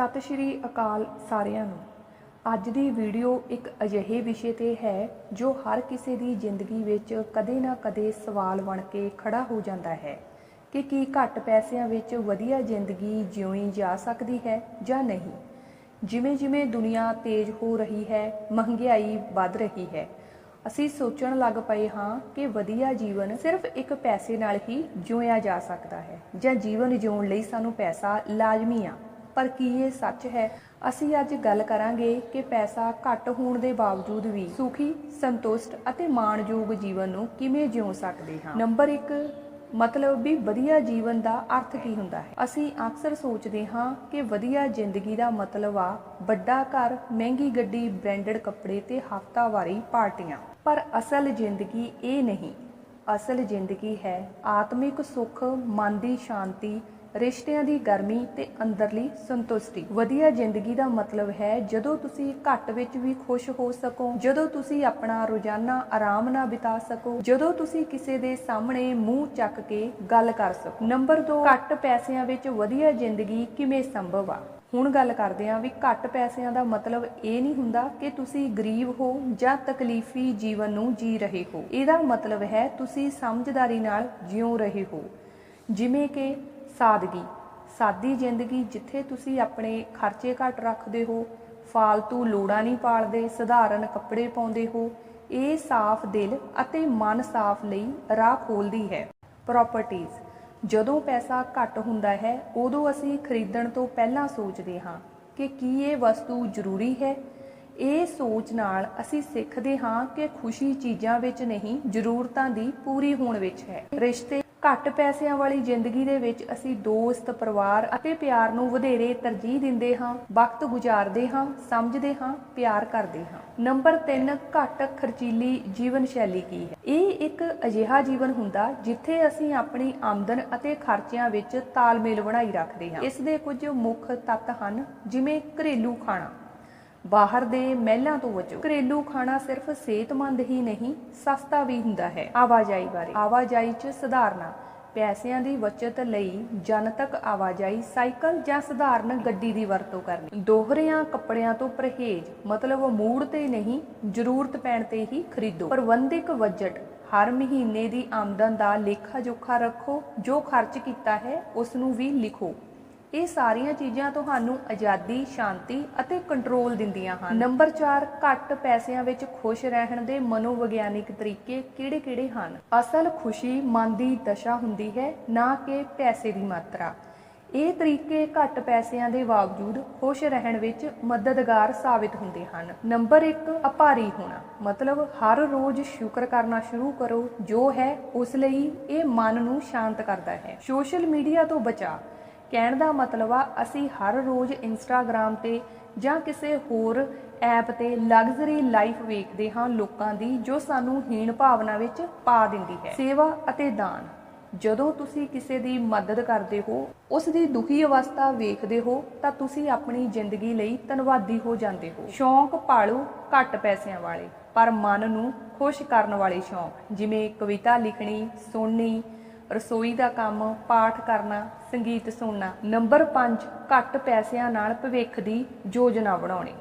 ਸਤਿ ਸ਼੍ਰੀ ਅਕਾਲ ਸਾਰਿਆਂ ਨੂੰ। ਅੱਜ ਦੀ ਵੀਡੀਓ ਇੱਕ ਅਜਿਹੇ ਵਿਸ਼ੇ ਤੇ ਹੈ ਜੋ ਹਰ ਕਿਸੇ ਦੀ ਜ਼ਿੰਦਗੀ ਵਿੱਚ ਕਦੇ ਨਾ ਕਦੇ ਸਵਾਲ ਬਣ ਕੇ ਖੜਾ ਹੋ ਜਾਂਦਾ ਹੈ ਕਿ ਕੀ ਘੱਟ ਪੈਸਿਆਂ ਵਿੱਚ ਵਧੀਆ ਜ਼ਿੰਦਗੀ ਜਿਉਣੀ ਜਾ ਸਕਦੀ ਹੈ ਜਾਂ ਨਹੀਂ। ਜਿਵੇਂ ਜਿਵੇਂ ਦੁਨੀਆ ਤੇਜ਼ ਹੋ ਰਹੀ ਹੈ, ਮਹਿੰਗਾਈ ਵੱਧ ਰਹੀ ਹੈ, ਅਸੀਂ ਸੋਚਣ ਲੱਗ ਪਏ ਹਾਂ ਕਿ ਵਧੀਆ ਜੀਵਨ ਸਿਰਫ ਇੱਕ ਪੈਸੇ ਨਾਲ ਹੀ ਜਿਉਇਆ ਜਾ ਸਕਦਾ ਹੈ ਜਾਂ ਜੀਵਨ ਜਿਉਣ ਲਈ ਸਾਨੂੰ ਪੈਸਾ ਲਾਜ਼ਮੀ ਆ। ਪਰ ਕੀ ਇਹ ਸੱਚ ਹੈ? ਅਸੀਂ ਅੱਜ ਗੱਲ ਕਰਾਂਗੇ ਕਿ ਪੈਸਾ ਘੱਟ ਹੋਣ ਦੇ ਬਾਵਜੂਦ ਵੀ ਸੁਖੀ, ਸੰਤੁਸ਼ਟ ਅਤੇ ਮਾਣਯੋਗ ਜੀਵਨ ਨੂੰ ਕਿਵੇਂ ਜਿਉ ਸਕਦੇ ਹਾਂ? ਨੰਬਰ 1 ਮਤਲਬ ਵੀ ਵਧੀਆ ਜੀਵਨ ਦਾ ਅਰਥ ਕੀ ਹੁੰਦਾ ਹੈ? ਅਸੀਂ ਅਕਸਰ ਸੋਚਦੇ ਹਾਂ ਕਿ ਵਧੀਆ ਜ਼ਿੰਦਗੀ ਦਾ ਮਤਲਬ ਆ ਵੱਡਾ ਘਰ, ਮਹਿੰਗੀ ਗੱਡੀ, ਬ੍ਰਾਂਡਡ ਕੱਪੜੇ ਤੇ ਹਫ਼ਤਾਵਾਰੀ ਪਾਰਟੀਆਂ। ਪਰ ਅਸਲ ਜ਼ਿੰਦਗੀ ਇਹ ਨਹੀਂ। ਅਸਲ ਜ਼ਿੰਦਗੀ ਹੈ ਆਤਮਿਕ ਸੁੱਖ, ਮਨ ਦੀ ਸ਼ਾਂਤੀ ਰਿਸ਼ਤਿਆਂ ਦੀ ਗਰਮੀ ਤੇ ਅੰਦਰਲੀ ਸੰਤੁਸ਼ਟੀ। ਵਧੀਆ ਜ਼ਿੰਦਗੀ ਦਾ ਮਤਲਬ ਹੈ ਜਦੋਂ ਤੁਸੀਂ ਘੱਟ ਵਿੱਚ ਵੀ ਖੁਸ਼ ਹੋ ਸਕੋ, ਜਦੋਂ ਤੁਸੀਂ ਆਪਣਾ ਰੋਜ਼ਾਨਾ ਆਰਾਮ ਨਾਲ ਬਿਤਾ ਸਕੋ, ਜਦੋਂ ਤੁਸੀਂ ਕਿਸੇ ਦੇ ਸਾਹਮਣੇ ਮੂੰਹ ਚੱਕ ਕੇ ਗੱਲ ਕਰ ਸਕੋ। ਨੰਬਰ 2 ਘੱਟ ਪੈਸਿਆਂ ਵਿੱਚ ਵਧੀਆ ਜ਼ਿੰਦਗੀ ਕਿਵੇਂ ਸੰਭਵ ਆ? ਹੁਣ ਗੱਲ ਕਰਦੇ ਹਾਂ ਵੀ ਘੱਟ ਪੈਸਿਆਂ ਦਾ ਮਤਲਬ ਇਹ ਨਹੀਂ ਹੁੰਦਾ ਕਿ ਤੁਸੀਂ ਗਰੀਬ ਹੋ ਜਾਂ ਤਕਲੀਫੀ ਜੀਵਨ ਨੂੰ ਜੀ ਰਹੇ ਹੋ। ਇਹਦਾ ਮਤਲਬ ਹੈ ਤੁਸੀਂ ਸਮਝਦਾਰੀ ਨਾਲ ਜਿਉ ਰਹੇ ਹੋ। ਜਿਵੇਂ ਕਿ ਸਾਦਗੀ ਸਾਦੀ ਜ਼ਿੰਦਗੀ ਜਿੱਥੇ ਤੁਸੀਂ ਆਪਣੇ ਖਰਚੇ ਘੱਟ ਰੱਖਦੇ ਹੋ, ਫਾਲਤੂ ਲੋੜਾਂ ਨਹੀਂ ਪਾਲਦੇ, ਸਧਾਰਨ ਕੱਪੜੇ ਪਾਉਂਦੇ ਹੋ, ਇਹ ਸਾਫ਼ ਦਿਲ ਅਤੇ ਮਨ ਸਾਫ਼ ਲਈ ਰਾਹ ਖੋਲਦੀ ਹੈ। ਪ੍ਰਾਪਰਟੀਆਂ ਜਦੋਂ ਪੈਸਾ ਘੱਟ ਹੁੰਦਾ ਹੈ, ਉਦੋਂ ਅਸੀਂ ਖਰੀਦਣ ਤੋਂ ਪਹਿਲਾਂ ਸੋਚਦੇ ਹਾਂ ਕਿ ਕੀ ਇਹ ਵਸਤੂ ਜ਼ਰੂਰੀ ਹੈ। ਇਹ ਸੋਚ ਨਾਲ ਅਸੀਂ ਸਿੱਖਦੇ ਹਾਂ ਕਿ ਖੁਸ਼ੀ ਚੀਜ਼ਾਂ ਵਿੱਚ ਨਹੀਂ, ਜ਼ਰੂਰਤਾਂ ਦੀ ਪੂਰੀ ਹੋਣ ਵਿੱਚ ਹੈ। ਰਿਸ਼ਤੇ ਘੱਟ ਪੈਸਿਆਂ ਵਾਲੀ ਜ਼ਿੰਦਗੀ ਦੇ ਵਿੱਚ ਅਸੀਂ ਦੋਸਤ, ਪਰਿਵਾਰ ਅਤੇ ਪਿਆਰ ਨੂੰ ਵਧੇਰੇ ਤਰਜੀਹ ਦਿੰਦੇ ਹਾਂ, ਵਕਤ ਗੁਜ਼ਾਰਦੇ ਹਾਂ, ਸਮਝਦੇ ਹਾਂ, ਪਿਆਰ ਕਰਦੇ ਹਾਂ। ਨੰਬਰ 3 ਘੱਟ ਖਰਚੀਲੀ ਜੀਵਨ ਸ਼ੈਲੀ ਕੀ ਹੈ? ਇਹ ਇੱਕ ਅਜਿਹਾ ਜੀਵਨ ਹੁੰਦਾ ਜਿੱਥੇ ਅਸੀਂ ਆਪਣੀ ਆਮਦਨ ਅਤੇ ਖਰਚਿਆਂ ਵਿੱਚ ਤਾਲਮੇਲ ਬਣਾਈ ਰੱਖਦੇ ਹਾਂ। ਇਸ ਦੇ ਕੁਝ ਮੁੱਖ ਤੱਤ ਹਨ, ਜਿਵੇਂ ਘਰੇਲੂ ਖਾਣਾ। ਬਾਹਰ ਦੇ ਮਹਿਲਾਂ ਤੋਂ ਬਚੋ ਘਰੇਲੂ ਖਾਣਾ ਸਿਰਫ ਸਿਹਤਮੰਦ ਹੀ ਨਹੀਂ, ਸਸਤਾ ਵੀ ਹੁੰਦਾ ਹੈ। ਆਵਾਜਾਈ ਬਾਰੇ। ਆਵਾਜਾਈ 'ਚ ਸੁਧਾਰਨਾ। ਪੈਸਿਆਂ ਦੀ ਬਚਤ ਲਈ ਜਨਤਕ ਆਵਾਜਾਈ ਸਾਈਕਲ ਜਾਂ ਸਧਾਰਨ ਗੱਡੀ ਦੀ ਵਰਤੋਂ ਕਰਨੀ। ਦੋਹਰਿਆਂ ਕੱਪੜਿਆਂ ਤੋਂ ਪਰਹੇਜ਼, ਮਤਲਬ ਮੂੜ ਤੇ ਨਹੀਂ, ਜ਼ਰੂਰਤ ਪੈਣ ਤੇ ਹੀ ਖਰੀਦੋ। ਪ੍ਰਬੰਧਿਕ ਬਜਟ। ਹਰ ਮਹੀਨੇ ਦੀ ਆਮਦਨ ਦਾ ਲੇਖਾ ਜੋਖਾ ਰੱਖੋ। ਜੋ ਖਰਚ ਕੀਤਾ ਹੈ ਉਸ ਨੂੰ ਵੀ ਲਿਖੋ। ਇਹ ਸਾਰੀਆਂ ਚੀਜ਼ਾਂ ਤੁਹਾਨੂੰ ਆਜ਼ਾਦੀ, ਸ਼ਾਂਤੀ ਅਤੇ ਕੰਟਰੋਲ ਦਿੰਦੀਆਂ ਹਨ। ਨੰਬਰ 4 ਘੱਟ ਪੈਸਿਆਂ ਵਿੱਚ ਖੁਸ਼ ਰਹਿਣ ਦੇ ਮਨੋਵਿਗਿਆਨਿਕ ਤਰੀਕੇ ਕਿਹੜੇ-ਕਿਹੜੇ ਹਨ? ਅਸਲ ਖੁਸ਼ੀ ਮਨ ਦੀ ਦਸ਼ਾ ਹੁੰਦੀ ਹੈ, ਨਾ ਕਿ ਪੈਸੇ ਦੀ ਮਾਤਰਾ। ਇਹ ਤਰੀਕੇ ਘੱਟ ਪੈਸਿਆਂ ਦੇ ਬਾਵਜੂਦ ਖੁਸ਼ ਰਹਿਣ ਵਿੱਚ ਮਦਦਗਾਰ ਸਾਬਿਤ ਹੁੰਦੇ ਹਨ। ਨੰਬਰ 1 ਅਪਾਰੀ ਹੋਣਾ। ਮਤਲਬ ਹਰ ਰੋਜ਼ ਸ਼ੁਕਰ ਕਰਨਾ ਸ਼ੁਰੂ ਕਰੋ। ਜੋ ਹੈ, ਉਸ ਲਈ ਇਹ ਮਨ ਨੂੰ ਸ਼ਾਂਤ ਕਰਦਾ ਹੈ। ਸੋਸ਼ਲ ਮੀਡੀਆ ਤੋਂ ਬਚਾ ਕਹਿਣ ਦਾ ਮਤਲਬ ਆ, ਅਸੀਂ ਹਰ ਰੋਜ਼ ਇੰਸਟਾਗ੍ਰam ਤੇ ਜਾਂ ਕਿਸੇ ਹੋਰ ਐਪ ਤੇ ਲਗਜ਼ਰੀ ਲਾਈਫ ਵੇਖਦੇ ਹਾਂ ਲੋਕਾਂ ਦੀ, ਜੋ ਸਾਨੂੰ ਹੀਣ ਭਾਵਨਾ ਵਿੱਚ ਪਾ ਦਿੰਦੀ ਹੈ। ਸੇਵਾ ਅਤੇ ਦਾਨ, ਜਦੋਂ ਤੁਸੀਂ ਕਿਸੇ ਦੀ ਮਦਦ ਕਰਦੇ ਹੋ, ਉਸ ਦੀ ਦੁਖੀ ਅਵਸਥਾ ਵੇਖਦੇ ਹੋ, ਤਾਂ ਤੁਸੀਂ ਆਪਣੀ ਜ਼ਿੰਦਗੀ ਲਈ ਧੰਨਵਾਦੀ ਹੋ ਜਾਂਦੇ ਹੋ। ਸ਼ੌਂਕ ਪਾਲੋ ਘੱਟ ਪੈਸਿਆਂ ਵਾਲੇ, ਪਰ ਮਨ ਨੂੰ ਖੁਸ਼ ਕਰਨ ਵਾਲੇ ਸ਼ੌਂਕ, ਜਿਵੇਂ ਕਵਿਤਾ ਲਿਖਣੀ, ਸੁਣਨੀ ਰਸੋਈ ਦਾ ਕੰਮ, ਪਾਠ ਕਰਨਾ, ਸੰਗੀਤ ਸੁਣਨਾ, ਨੰਬਰ 5 ਘੱਟ ਪੈਸਿਆਂ ਨਾਲ ਭਵਿੱਖ ਦੀ ਯੋਜਨਾ ਬਣਾਉਣੀ।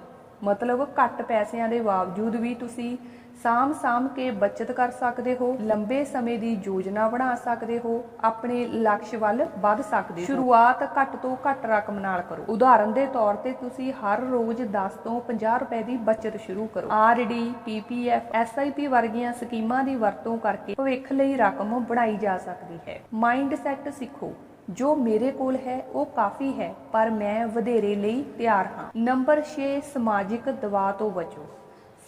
ਮਤਲਬ ਘੱਟ ਪੈਸਿਆਂ ਦੇ ਬਾਵਜੂਦ ਵੀ ਤੁਸੀਂ ਸਾਮ ਸਾਮ ਕੇ ਬਚਤ ਕਰ ਸਕਦੇ ਹੋ, ਲੰਬੇ ਸਮੇਂ ਦੀ ਯੋਜਨਾ ਬਣਾ ਸਕਦੇ ਹੋ, ਆਪਣੇ ਲਕਸ਼ ਵੱਲ ਵੱਧ ਸਕਦੇ ਹੋ। ਸ਼ੁਰੂਆਤ ਘੱਟ ਤੋਂ ਘੱਟ ਰਕਮ ਨਾਲ ਕਰੋ। ਉਦਾਹਰਨ ਦੇ ਤੌਰ ਤੇ ਤੁਸੀਂ ਹਰ ਰੋਜ਼ 10 ਤੋਂ 50 ਰੁਪਏ ਦੀ ਬਚਤ ਸ਼ੁਰੂ ਕਰੋ। ਆਰਡੀ ਪੀਪੀਐਫ ਐਸਆਈਪੀ ਵਰਗੀਆਂ ਸਕੀਮਾਂ ਦੀ ਵਰਤੋਂ ਕਰਕੇ ਭਵਿੱਖ ਲਈ ਰਕਮ ਬਣਾਈ ਜਾ ਸਕਦੀ ਹੈ। ਮਾਈਂਡ ਸੈਟ ਸਿੱਖੋ। ਜੋ ਮੇਰੇ ਕੋਲ ਹੈ, ਉਹ ਕਾਫੀ ਹੈ, ਪਰ ਮੈਂ ਵਧੇਰੇ ਲਈ ਤਿਆਰ ਹਾਂ। ਨੰਬਰ 6 ਸਮਾਜਿਕ ਦਬਾਅ ਤੋਂ ਬਚੋ।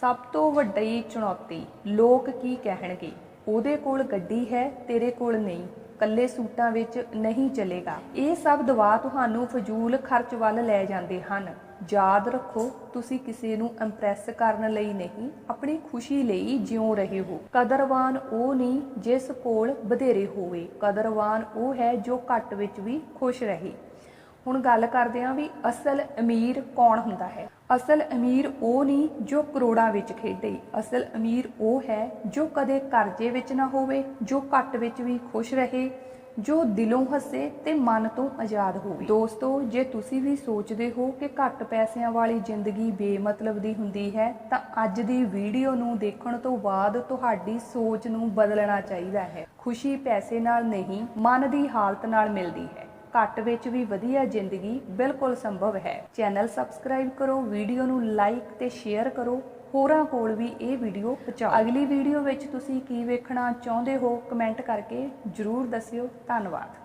ਸਭ ਤੋਂ ਵੱਡੀ ਚੁਣੌਤੀ, ਲੋਕ ਕੀ ਕਹਿਣਗੇ? ਉਹਦੇ ਕੋਲ ਗੱਡੀ ਹੈ, ਤੇਰੇ ਕੋਲ ਨਹੀਂ। ਕੱਲੇ ਸੂਟਾਂ ਵਿੱਚ ਨਹੀਂ ਚਲੇਗਾ। ਇਹ ਸਭ ਦਬਾਅ ਤੁਹਾਨੂੰ ਫਜ਼ੂਲ ਖਰਚ ਵੱਲ ਲੈ ਜਾਂਦੇ ਹਨ। ਯਾਦ ਰੱਖੋ, ਤੁਸੀਂ ਕਿਸੇ ਨੂੰ ਇੰਪ੍ਰੈਸ ਕਰਨ ਲਈ ਨਹੀਂ, ਆਪਣੀ ਖੁਸ਼ੀ ਲਈ ਜਿਉ ਰਹੇ ਹੋ। ਕਦਰਵਾਨ ਉਹ ਨਹੀਂ ਜਿਸ ਕੋਲ ਵਧੇਰੇ ਹੋਵੇ। ਕਦਰਵਾਨ ਉਹ ਹੈ ਜੋ ਘੱਟ ਵਿੱਚ ਵੀ ਖੁਸ਼ ਰਹੇ। ਹੁਣ ਗੱਲ ਕਰਦੇ ਹਾਂ ਵੀ ਅਸਲ ਅਮੀਰ ਕੌਣ ਹੁੰਦਾ ਹੈ। ਅਸਲ ਅਮੀਰ ਉਹ ਨਹੀਂ ਜੋ ਕਰੋੜਾਂ ਵਿੱਚ ਖੇਡੇ। ਅਸਲ ਅਮੀਰ ਉਹ ਹੈ ਜੋ ਕਦੇ ਕਰਜ਼ੇ ਵਿੱਚ ਨਾ ਹੋਵੇ, ਜੋ ਘੱਟ ਵਿੱਚ ਵੀ ਖੁਸ਼ ਰਹੇ। ਜੋ ਦਿਲੋਂ ਹੱਸੇ ਤੇ ਮਨ ਤੋਂ ਆਜ਼ਾਦ ਹੋਵੇ। ਦੋਸਤੋ, ਜੇ ਤੁਸੀਂ ਵੀ ਸੋਚਦੇ ਹੋ ਕਿ ਘੱਟ ਪੈਸਿਆਂ ਵਾਲੀ ਜ਼ਿੰਦਗੀ ਬੇਮਤਲਬ ਦੀ ਹੁੰਦੀ ਹੈ, ਤਾਂ ਅੱਜ ਦੀ ਵੀਡੀਓ ਨੂੰ ਦੇਖਣ ਤੋਂ ਬਾਅਦ ਤੁਹਾਡੀ ਸੋਚ ਨੂੰ ਬਦਲਣਾ ਚਾਹੀਦਾ ਹੈ। ਖੁਸ਼ੀ ਪੈਸੇ ਨਾਲ ਨਹੀਂ, ਮਨ ਦੀ ਹਾਲਤ ਨਾਲ ਮਿਲਦੀ ਹੈ। ਘੱਟ ਵਿੱਚ ਵੀ ਵਧੀਆ ਜ਼ਿੰਦਗੀ ਬਿਲਕੁਲ ਸੰਭਵ ਹੈ। ਚੈਨਲ ਸਬਸਕ੍ਰਾਈਬ ਕਰੋ, ਵੀਡੀਓ ਨੂੰ ਲਾਈਕ ਤੇ ਸ਼ੇਅਰ ਕਰੋ। ਹੋਰਾਂ ਕੋਲ ਵੀ ਇਹ ਵੀਡੀਓ ਪਹੁੰਚਾਓ। ਅਗਲੀ ਵੀਡੀਓ ਵਿੱਚ ਤੁਸੀਂ ਕੀ ਵੇਖਣਾ ਚਾਹੁੰਦੇ ਹੋ, ਕਮੈਂਟ ਕਰਕੇ ਜਰੂਰ ਦੱਸਿਓ। ਧੰਨਵਾਦ।